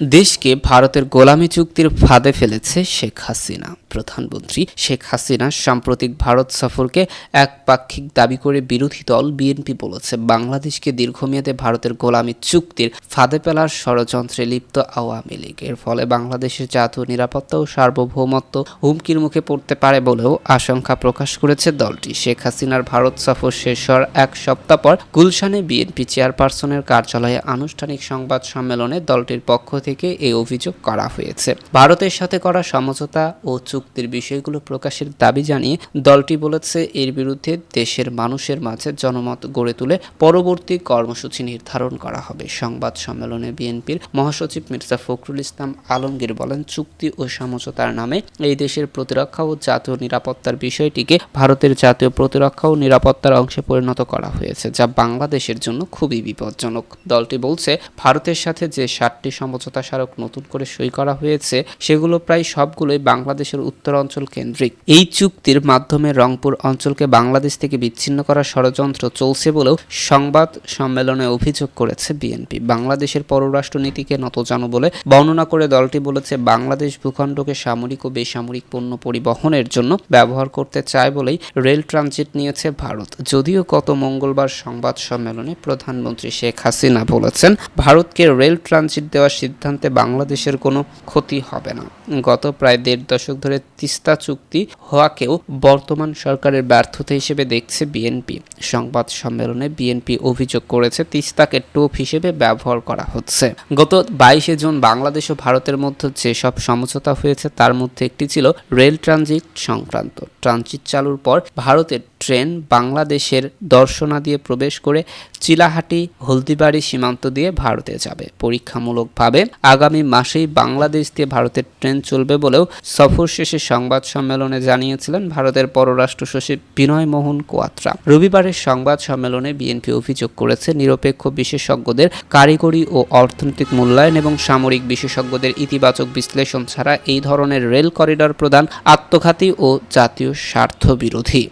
দেশকে ভারতের গোলামী চুক্তির ফাঁদে ফেলেছে শেখ হাসিনা। প্রধানমন্ত্রী শেখ হাসিনা সাম্প্রতিক ভারত সফরকে একপাক্ষিক দাবি করে বিরোধী দল বিএনপি বলেছে। বাংলাদেশকে দীর্ঘমেয়াদে ভারতের গোলামী চুক্তির ফাঁদে ফেলার ষড়যন্ত্রে লিপ্ত আওয়ামী লীগ। এর ফলে বাংলাদেশের জাতীয় নিরাপত্তা ও সার্বভৌমত্ব হুমকির মুখে পড়তে পারে বলেও আশঙ্কা প্রকাশ করেছে দলটি। শেখ হাসিনার ভারত সফর শেষ হওয়ার এক সপ্তাহ পর গুলশানে বিএনপি চেয়ারপারসনের কার্যালয়ে আনুষ্ঠানিক সংবাদ সম্মেলনে দলটির পক্ষ থেকে এই অভিযোগ করা হয়েছে। ভারতের সাথে করা সমঝোতা ও চুক্তির বিষয়গুলো প্রকাশের দাবি জানিয়ে দলটি বলেছে, এর বিরুদ্ধে দেশের মানুষের মাঝে জনমত গড়ে তুলে পরবর্তী কর্মসূচি নির্ধারণ করা হবে। সংবাদ সম্মেলনে বিএনপির মহাসচিব মির্জা ফখরুল ইসলাম আলমগীর বলেন, চুক্তি ও সমঝোতার নামে এই দেশের প্রতিরক্ষা ও জাতীয় নিরাপত্তার বিষয়টিকে ভারতের জাতীয় প্রতিরক্ষা ও নিরাপত্তার অংশে পরিণত করা হয়েছে, যা বাংলাদেশের জন্য খুবই বিপজ্জনক। দলটি বলছে, ভারতের সাথে যে ষাটটি সমঝোতা স্মারক নতুন করে সই করা হয়েছে, সেগুলো প্রায় সবগুলোই বাংলাদেশের উত্তর অঞ্চল কেন্দ্রিক। এই চুক্তির মাধ্যমে রংপুর অঞ্চলকে বাংলাদেশ থেকে বিচ্ছিন্ন করার ষড়যন্ত্র চলছে বলেও সংবাদ সম্মেলনে অভিযোগ করেছে বিএনপি। বাংলাদেশের পররাষ্ট্রনীতিকে নতজানু বলে বর্ণনা করে দলটি বলেছে, বাংলাদেশ ভূখণ্ডকে সামরিক ও বেসামরিক পণ্য পরিবহনের জন্য ব্যবহার করতে চায় বলেই রেল ট্রানজিট নিয়েছে ভারত। যদিও গত মঙ্গলবার সংবাদ সম্মেলনে প্রধানমন্ত্রী শেখ হাসিনা বলেছেন, ভারতকে রেল ট্রানজিট দেওয়ার সিদ্ধান্তে বাংলাদেশের কোনো ক্ষতি হবে না। গত প্রায় দেড় দশক ধরে তিস্তা চুক্তি হওয়াকেও বর্তমান সরকারের ব্যর্থতা হিসেবে দেখছে বিএনপি। সংবাদ সম্মেলনে বিএনপি অভিযোগ করেছে, তিস্তাকে টোপ হিসেবে ব্যবহার করা হচ্ছে। গত বাইশে জুন বাংলাদেশ ও ভারতের মধ্যে যেসব সমঝোতা হয়েছে, তার মধ্যে একটি ছিল রেল ট্রানজিট সংক্রান্ত। ট্রানজিট চালুর পর ভারতের ট্রেন বাংলাদেশের দর্শনা দিয়ে প্রবেশ করে চিলাহাটি, হলদিবাড়ি সীমান্ত দিয়ে ভারতে যাবে। পরীক্ষামূলকভাবে আগামী মাসেই বাংলাদেশ দিয়ে ভারতের ট্রেন চলবে বলেও সফর শেষে সংবাদ সম্মেলনে জানিয়েছিলেন ভারতের পররাষ্ট্র সচিব বিনয় মোহন কোয়াত্রা। রবিবারের সংবাদ সম্মেলনে বিএনপি অভিযোগ করেছে, নিরপেক্ষ বিশেষজ্ঞদের কারিগরি ও অর্থনৈতিক মূল্যায়ন এবং সামরিক বিশেষজ্ঞদের ইতিবাচক বিশ্লেষণ ছাড়া এই ধরনের রেল করিডর প্রদান আত্মঘাতী ও জাতীয় স্বার্থ বিরোধী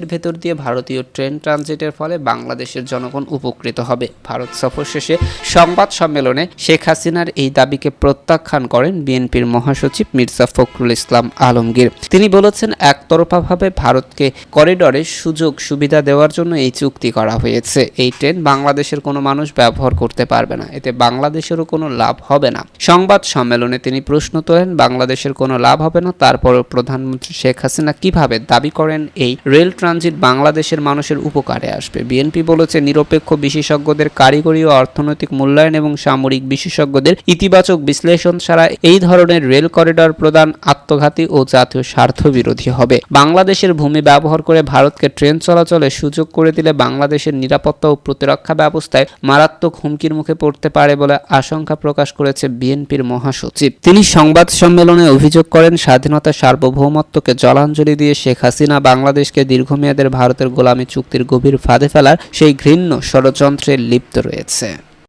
বাংলাদেশের ভেতর দিয়ে ভারতীয় ট্রেন ট্রানজিটের ফলে বাংলাদেশের জনগণ উপকৃত হবে। ভারত সফর শেষে সংবাদ সম্মেলনে শেখ হাসিনার এই দাবিকে প্রত্যাখ্যান করেন বিএনপির মহাসচিব মির্জা ফখরুল ইসলাম আলমগীর। তিনি বলেছেন, একতরফাভাবে ভারতকে করিডরে সুযোগ সুবিধা দেওয়ার জন্য এই চুক্তি করা হয়েছে। এই ট্রেন বাংলাদেশের কোনো মানুষ ব্যবহার করতে পারবে না। এতে বাংলাদেশেরও কোনো লাভ হবে না। সংবাদ সম্মেলনে তিনি প্রশ্ন তোলেন, বাংলাদেশের কোনো লাভ হবে না। তারপরও প্রধানমন্ত্রী শেখ হাসিনা কীভাবে দাবি করেন এই রেল ট্রানজিট বাংলাদেশের মানুষের উপকারে আসবে। বিএনপি বলেছে, নিরপেক্ষ বিশেষজ্ঞদের কারিগরি ও অর্থনৈতিক মূল্যায়ন এবং সামরিক বিশেষজ্ঞদের ইতিবাচক বিশ্লেষণ ছাড়া এই ধরনের রেল করিডর প্রদান আত্মঘাতী ও জাতীয় স্বার্থ বিরোধী হবে। বাংলাদেশের ভূমি ব্যবহার করে ভারতকে ট্রেন চলাচলে সুযোগ করে দিলে বাংলাদেশের নিরাপত্তা ও প্রতিরক্ষা ব্যবস্থায় মারাত্মক হুমকির মুখে পড়তে পারে বলে আশঙ্কা প্রকাশ করেছে বিএনপির মহাসচিব। তিনি সংবাদ সম্মেলনে অভিযোগ করেন, স্বাধীনতা সার্বভৌমত্বকে জলাঞ্জলি দিয়ে শেখ হাসিনা বাংলাদেশকে দীর্ঘমেয়াদের ভারতের গোলামী চুক্তির গভীর ফাঁদে ফেলার সেই ঘৃণ্য ষড়যন্ত্রে লিপ্ত রয়েছে।